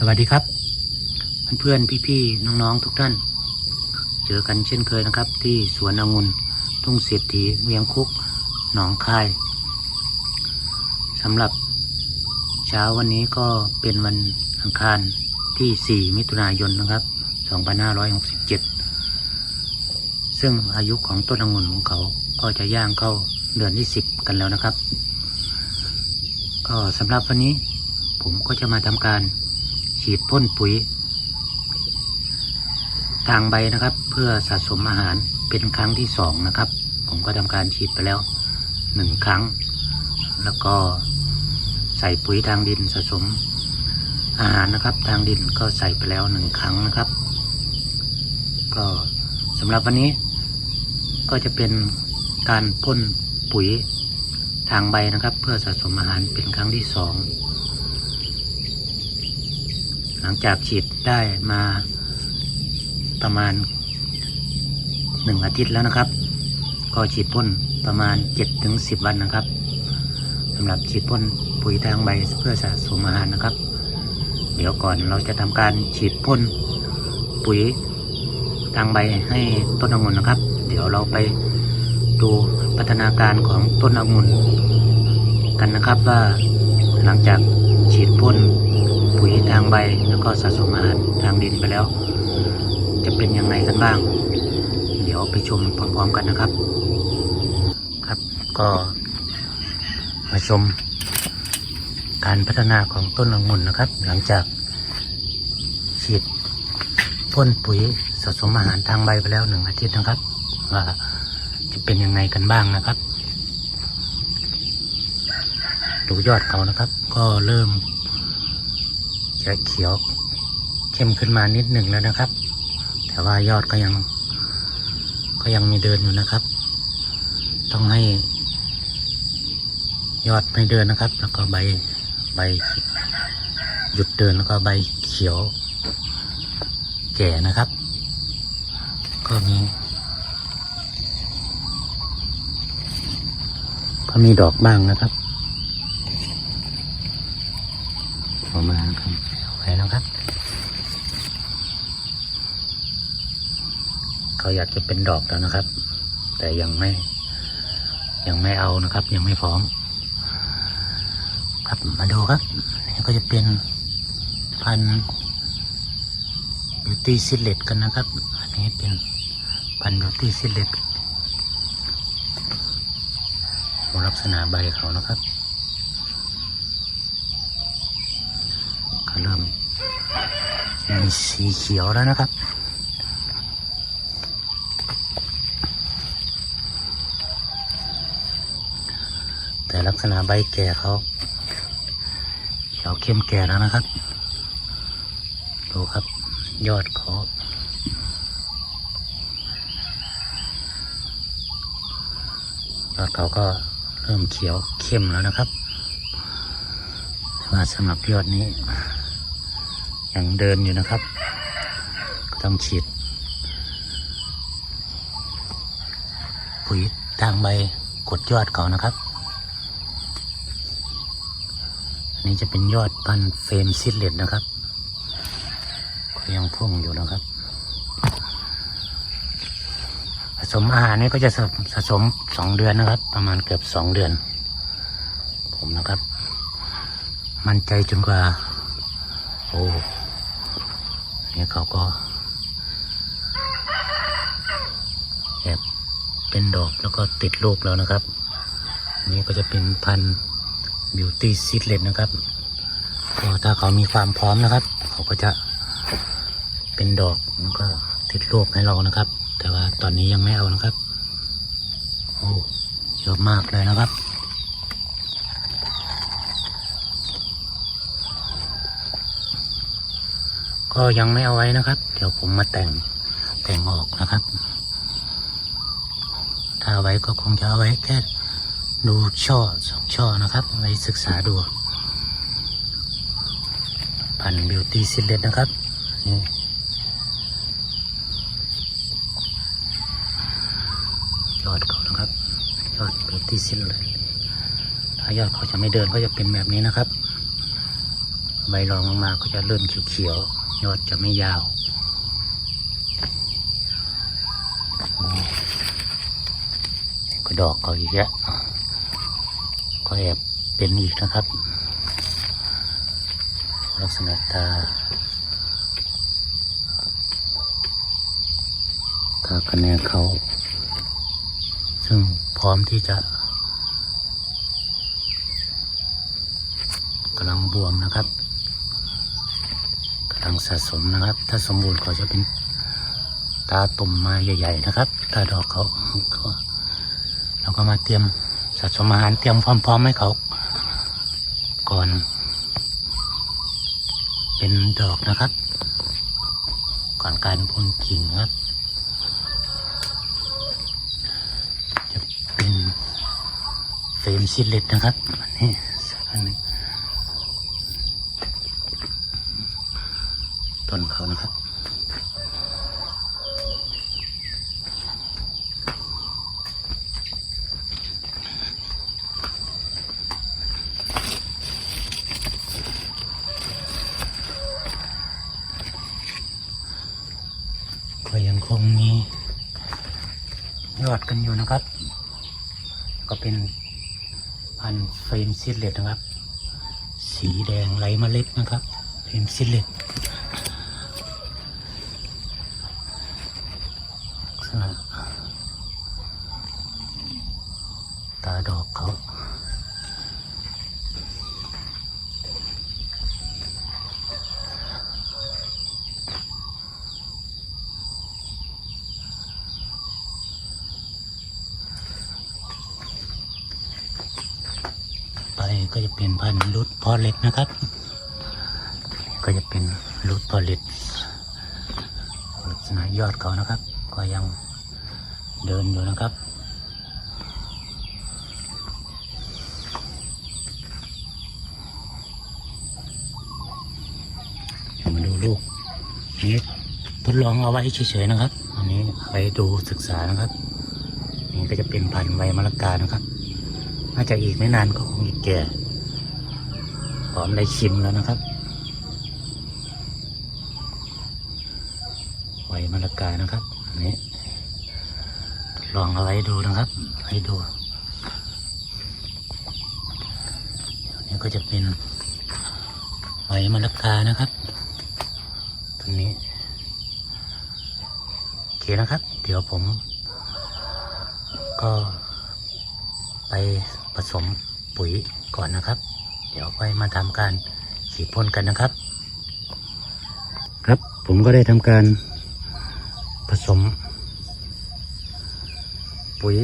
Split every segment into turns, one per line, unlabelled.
สวัสดีครับ เพื่อนๆพี่ๆน้องๆทุกท่าน เจอกันเช่นเคยนะครับ ที่สวนองุ่นทุ่งเศรษฐีเวียงคุกหนองคายสำหรับเช้าวันนี้ก็เป็นวันอังคารที่ 4 มิถุนายนนะครับ 2567 ซึ่งอายุของต้นองุ่นของเขาก็จะย่างเข้าเดือนที่ 10 กันแล้วนะครับ ก็สำหรับวันนี้ผมก็จะมาทำการ ฉีดพ่นปุ๋ยทางใบนะครับ เพื่อสะสมอาหารเป็นครั้งที่สองนะครับ ผมก็ทำการฉีดไปแล้วหนึ่งครั้ง แล้วก็ใส่ปุ๋ยทางดินสะสมอาหารนะครับ ทางดินก็ใส่ไปแล้วหนึ่งครั้งนะครับ ก็สำหรับวันนี้ก็จะเป็นการพ่นปุ๋ยทางใบนะครับ เพื่อสะสมอาหารเป็นครั้งที่สอง หลังจากฉีดได้มาประมาณหนึ่งอาทิตย์แล้วนะครับ ก็ฉีดพ่นประมาณ7จถึงสิวันนะครับสำหรับฉีดพ่นปุ๋ยทางใบเพื่อสะสมอาหารนะครับ เดี๋ยวก่อนเราจะทำการฉีดพ่นปุ๋ยทางใบให้ต้นองุ่นนะครับ เดี๋ยวเราไปดูพัฒนาการของต้นองุ่นกันนะครับว่าหลังจากฉีดพ่นปุ๋ยทางใบ ก็สะสมอาหารทางดินไปแล้ว จะเป็นยังไงกันบ้าง เดี๋ยวไปชมพร้อมๆกันนะครับ ครับก็มาชมการพัฒนาของต้นองุ่นนะครับ หลังจากฉีดพ่นปุ๋ยสะสมอาหารทางใบไปแล้วหนึ่งอาทิตย์นะครับ ว่าจะเป็นยังไงกันบ้างนะครับ ดูยอดเขานะครับ ก็เริ่ม จะเขียวเข้มขึ้นมานิดหนึ่งแล้วนะครับ แต่ว่ายอดก็ยัง ก็ยังมีเดินอยู่นะครับ ต้องให้ ยอดไม่เดินนะครับ แล้วก็ใบใบหยุดเดินแล้วก็ใบเขียว แก่นะครับ ก็มีก็มีดอกบ้างนะครับออกมาครับเอาไว้แล้วครับ เขาอยากจะเป็นดอกแล้วนะครับ แต่ยังไม่ ยังไม่เอานะครับ ยังไม่พร้อม ครับมาดูครับนี่ก็จะเป็นพันบิวตี้ซิลเลตกันนะครับ อันนี้เป็นพันบิวตี้ซิลเลตลักษณะใบเขานะครับก็เริ่มมีสีเขียวแล้วนะครับ แต่ลักษณะใบแก่เขาเขียวเข้มแก่แล้วนะครับ ดูครับ ยอดเขายอดเขาก็เริ่มเขียวเข้มแล้วนะครับแต่ว่าสำหรับยอดนี้ ยังเดินอยู่นะครับ ก็ต้องฉีด ปุ๋ยทางใบกดยอดเขานะครับ อันนี้จะเป็นยอดพันเฟรมซิลเลตนะครับก็ยังพุ่งอยู่นะครับ ผสมอาหารนี่ก็จะสะสมสองเดือนนะครับ ประมาณเกือบสองเดือน ผมนะครับ มั่นใจจนกว่าโอ้นี่เขาก็แอบเป็นดอกแล้วก็ติดลูกแล้วนะครับนนี้ก็จะเป็นพันธุ์ บิวตี้ซิ d เลตนะครับก็ถ้าเขามีความพร้อมนะครับ เขาก็จะเป็นดอกแล้วก็ติดลูกให้เรานะครับ แต่ว่าตอนนี้ยังไม่เอานะครับ โอ้เยอะมากเลยนะครับก็ยังไม่เอาไว้นะครับ เดี๋ยวผมมาแต่งแต่งออกนะครับ ถ้าเอาไว้ก็คงจะเอาไว้แค่ดูช่อส ช่อนะครับไปศึกษาดู พันบิวตี้ซิลเลตนะครับนี่ยอดเขานะครับ ยอดบิวตี้ซิลเลตถ้ายอดเขาจะไม่เดินก็จะเป็นแบบนี้นะครับ ใบรองลงมาก็จะเริ่มเขียวๆยอดจะไม่ยาวก็ดอกเขาอีกแล้ว ก็แอบเป็นอีกนะครับ ลักษณะตาตาคะแนนเขา ซึ่งพร้อมที่จะกำลังบวมนะครับกำลังสะสมนะครับ ถ้าสมบูรณ์เขาจะเป็นตาตุ่มมาใหญ่ ๆ นะครับ ตาดอกเขาก็เราก็มาเตรียม สะสมอาหารเตรียมพร้อมๆให้เขาก่อน เป็นดอกนะครับ ก่อนการพ่นกิ่งครับ จะเป็นเฟรมซิลเลตนะครับนนี้สักอันหนึงต้นเขานะครับ ก็ยังคงมี ยอดกันอยู่นะครับ ก็เป็นพันเฟรมซิลเลตนะครับ สีแดงไหลเมล็ดนะครับ เฟรมซิลเลตลักษณะตาดอกเขา ไปก็จะเป็นพันธุ์รุดพอเล็กนะครับก็จะเป็นรุดพอเล็กลักษณะยอดเขานะครับ ก็ยังเดินอยู่นะครับมาดูลูกนี่ทดลองเอาไว้เฉยๆนะครับ อันนี้ไปดูศึกษานะครับ นี่ก็จะเป็นพันธุ์ไวมะละกานะครับ น่าจะอีกไม่นานก็คงจะแก่พร้อมได้ชิมแล้วนะครับไวมะละกานะครับอันนี้ลองเอาไว้ดูนะครับ ให้ดูอันนี้ก็จะเป็นไวมะละกานะครับตรงนี้โอเคนะครับ เดี๋ยวผม ก็ไป สมปุ๋ยก่อนนะครับ เดี๋ยวไปมาทำการฉีดพ่นกันนะครับ ครับผมก็ได้ทำการผสม ปุ๋ย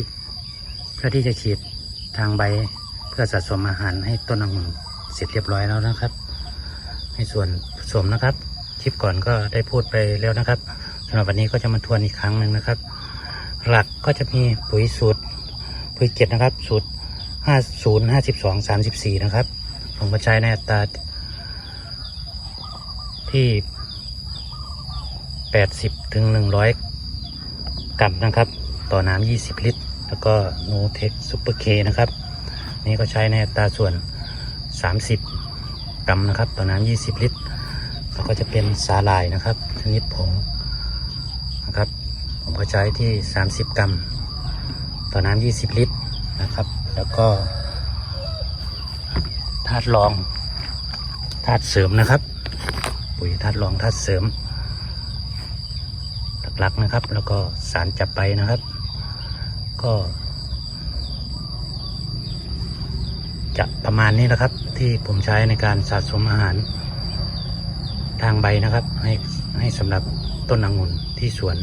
เพื่อที่จะฉีดทางใบเพื่อสะสมอาหารให้ต้นองุ่นเสร็จเรียบร้อยแล้วนะครับ ในส่วนผสมนะครับคลิปก่อนก็ได้พูดไปแล้วนะครับสำหรับวันนี้ก็จะมาทวนอีกครั้งหนึ่งนะครับ หลักก็จะมีปุ๋ยสูตรปุ๋ยเจ็ดนะครับ สูตร ห้าศูนย์ห้าสิบสองสามสิบสี่นะครับ ผมก็ใช้ในอัตราที่แปดสิบถึงหนึ่งร้อยกรัมนะครับ ต่อน้ำยี่สิบลิตร แล้วก็โนเทคซูเปอร์เคนะครับ นี่ก็ใช้ในอัตราส่วนสามสิบกรัมนะครับ ต่อน้ำยี่สิบลิตร แล้วก็จะเป็นสาลายนะครับชนิดผงนะครับ ผมก็ใช้ที่สามสิบกรัม ต่อน้ำ20ลิตรนะครับ แล้วก็ธาตุรองธาตุเสริมนะครับ ปุ๋ยธาตุรองธาตุเสริม หลักๆนะครับ แล้วก็สารจับไปนะครับ ก็ จะประมาณนี้แหละครับ ที่ผมใช้ในการสะสมอาหารทางใบนะครับ ให้ให้สำหรับต้นองุ่นที่สวน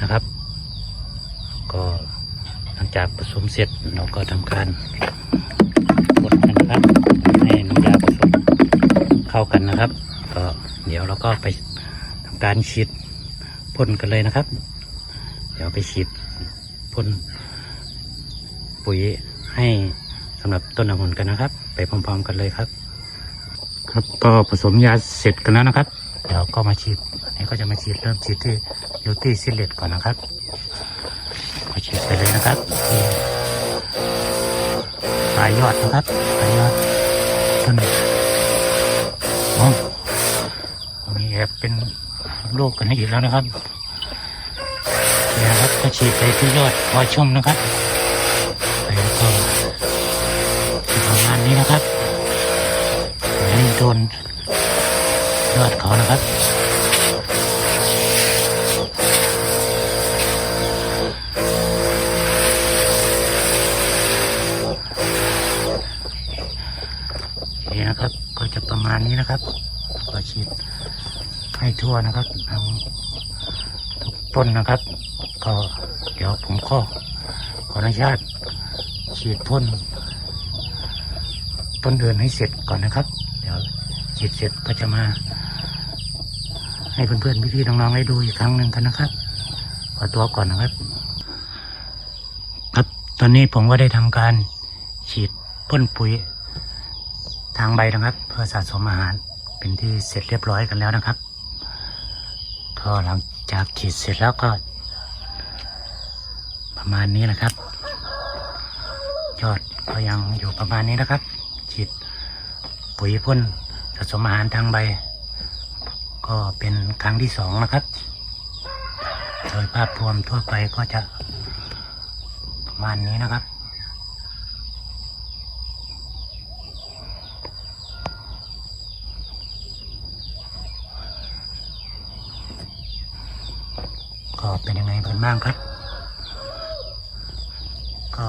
นะครับ ก็ หลังจากผสมเสร็จเราก็ทำการกดกันครับ ให้น้ำยาผสมเข้ากันนะครับ ก็เดี๋ยวเราก็ไปทำการฉีดพ่นกันเลยนะครับ เดี๋ยวไปฉีดพ่นปุ๋ยให้สำหรับต้นองุ่นกันนะครับ ไปพร้อม ๆ กันเลยครับ ครับก็ผสมยาเสร็จกันแล้วนะครับ เดี๋ยวก็มาฉีดอันนี้ก็จะมาฉีดเริ่มฉีดที่ยูตี้ซิเลตก่อนนะครับ ไปเลยนะครับปลายยอดนะครับปลายยอดต้นเป็นโรคกันอีกแล้วนะครับเนี่ยครับก็ฉีดไปที่ยอดพอชุ่มนะครับแล้วก็ประมาณนี้นะครับให้โดนยอดเขานะครับ นี้นะครับก็ฉีดให้ทั่วนะครับทั้งทุกต้นนะครับก็เดี๋ยวผมก็ขออนุญาตฉีดพ่นต้นเดือนให้เสร็จก่อนนะครับ เดี๋ยวฉีดเสร็จก็จะมา ให้เพื่อนๆพี่ๆน้องๆได้ดูอีกครั้งหนึ่งกันนะครับขอตัวก่อนนะครับ ครับตอนนี้ผมก็ได้ทำการฉีดพ่นปุ๋ย ทางใบนะครับ เพื่อสะสมอาหารเป็นที่เสร็จเรียบร้อยกันแล้วนะครับ ก็หลังจากฉีดเสร็จแล้วก็ ประมาณนี้นะครับ ยอดก็ยังอยู่ประมาณนี้นะครับ ฉีดปุ๋ยพ่นสะสมอาหารทางใบ ก็เป็นครั้งที่สองนะครับ โดยภาพรวมทั่วไปก็จะประมาณนี้นะครับ ก็เป็นยังไงกันบ้างครับ ก็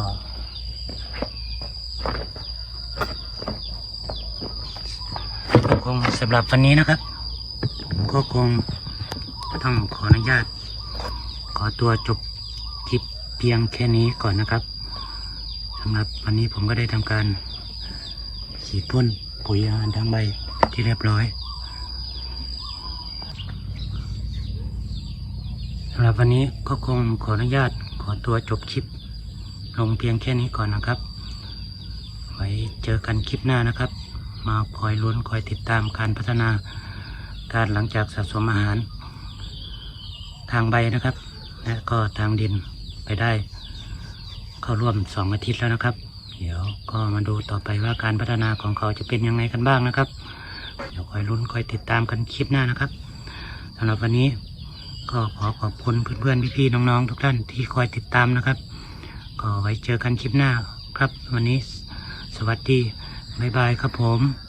คงสำหรับวันนี้นะครับ ก็คงต้องขออนุญาต ขอตัวจบคลิปเพียงแค่นี้ก่อนนะครับสำหรับวันนี้ผมก็ได้ทำการฉีดพ่นปุ๋ยอาหารทั้งใบที่เรียบร้อย สำหรับวันนี้ก็คงขออนุญาตขอตัวจบคลิป ลงเพียงแค่นี้ก่อนนะครับ ไว้เจอกันคลิปหน้านะครับ มาคอยลุ้นคอยติดตามการพัฒนาการหลังจากสะสมอาหาร ทางใบนะครับ และก็ทางดินไปได้ เข้าร่วมสองอาทิตย์แล้วนะครับ เดี๋ยวก็มาดูต่อไปว่าการพัฒนาของเขาจะเป็นยังไงกันบ้างนะครับ เดี๋ยวคอยลุ้นคอยติดตามกันคลิปหน้านะครับสำหรับวันนี้ ก็ขอขอบคุณเพื่อนๆพี่ๆน้องๆ ทุกท่านที่คอยติดตามนะครับ ก็ไว้เจอกันคลิปหน้าครับ วันนี้สวัสดี บ๊ายบายครับผม